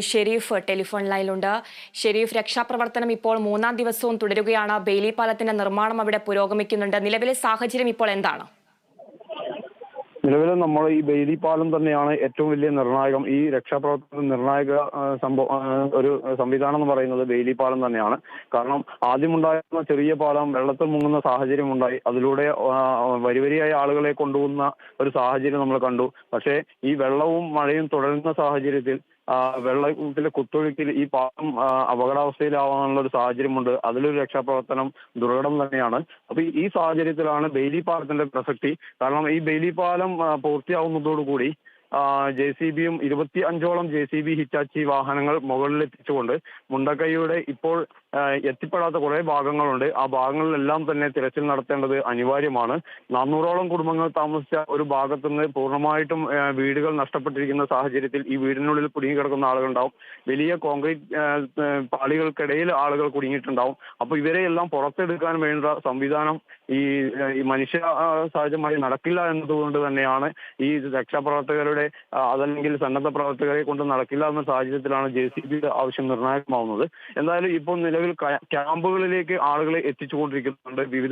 Sharif telephone ലൈനിലുണ്ട്. Sharif രക്ഷാപ്രവർത്തനം ഇപ്പോൾ മൂന്നാം ദിവസവും തുടരുകയാണ്. ബെയിലി പാലത്തിന്റെ നിർമ്മാണം അവിടെ പുരോഗമിക്കുന്നുണ്ട്. നിലവിലെ സാഹചര്യം ഇപ്പോൾ എന്താണ്? നിലവിൽ നമ്മൾ ഈ ബെയിലി പാലം തന്നെയാണ് ഏറ്റവും വലിയ നിർണായകം. ഈ രക്ഷാപ്രവർത്തന നിർണായക സംഭവം ഒരു സംവിധാനം എന്ന് പറയുന്നത് ബെയിലി പാലം തന്നെയാണ്. കാരണം ആദ്യമുണ്ടായിരുന്ന ചെറിയ പാലം വെള്ളത്തിൽ മുങ്ങുന്ന സാഹചര്യം ഉണ്ടായി. അതിലൂടെ വരിവരിയായ ആളുകളെ കൊണ്ടുപോകുന്ന ഒരു സാഹചര്യം നമ്മൾ കണ്ടു. പക്ഷേ ഈ വെള്ളവും മഴയും തുടരുന്ന സാഹചര്യത്തിൽ ആ, വെള്ളത്തിലെ കുത്തൊഴുക്കിൽ ഈ പാലം അപകടാവസ്ഥയിലാവാനുള്ള ഒരു സാഹചര്യമുണ്ട്. അതിലൊരു രക്ഷാപ്രവർത്തനം ദുർഘടം തന്നെയാണ്. അപ്പൊ ഈ- സാഹചര്യത്തിലാണ് ബെയിലി പാലത്തിന്റെ പ്രസക്തി. കാരണം ഈ ബെയിലി പാലം പൂർത്തിയാവുന്നതോടുകൂടി ജെ സി ബിയും ഇരുപത്തി അഞ്ചോളം ജെ സി ബി ഹിറ്റാച്ചി വാഹനങ്ങൾ മുകളിലെത്തിച്ചുകൊണ്ട് മുണ്ടക്കൈയുടെ ഇപ്പോൾ എത്തിപ്പെടാത്ത കുറെ ഭാഗങ്ങളുണ്ട്. ആ ഭാഗങ്ങളിലെല്ലാം തന്നെ തിരച്ചിൽ നടത്തേണ്ടത് അനിവാര്യമാണ്. നാനൂറോളം കുടുംബങ്ങൾ താമസിച്ച ഒരു ഭാഗത്തു നിന്ന് പൂർണമായിട്ടും വീടുകൾ നഷ്ടപ്പെട്ടിരിക്കുന്ന സാഹചര്യത്തിൽ ഈ വീടിനുള്ളിൽ കുടുങ്ങിക്കിടക്കുന്ന ആളുകളുണ്ടാവും. വലിയ കോൺക്രീറ്റ് പാളികൾക്കിടയിൽ ആളുകൾ കുടുങ്ങിയിട്ടുണ്ടാവും. അപ്പൊ ഇവരെയെല്ലാം പുറത്തെടുക്കാൻ വേണ്ട സംവിധാനം ഈ മനുഷ്യ സഹജമായി നടക്കില്ല എന്നതുകൊണ്ട് തന്നെയാണ് ഈ രക്ഷാപ്രവർത്തകരുടെ ആ, അതല്ലെങ്കിൽ സന്നദ്ധ പ്രവർത്തകരെ കൊണ്ട് നടക്കില്ല എന്ന സാഹചര്യത്തിലാണ് ജെ സി ബിയുടെ ആവശ്യം നിർണായകമാവുന്നത്. എന്തായാലും ഇപ്പോൾ നിലവിൽ ക്യാമ്പുകളിലേക്ക് ആളുകളെ എത്തിച്ചുകൊണ്ടിരിക്കുന്നുണ്ട് വിവിധ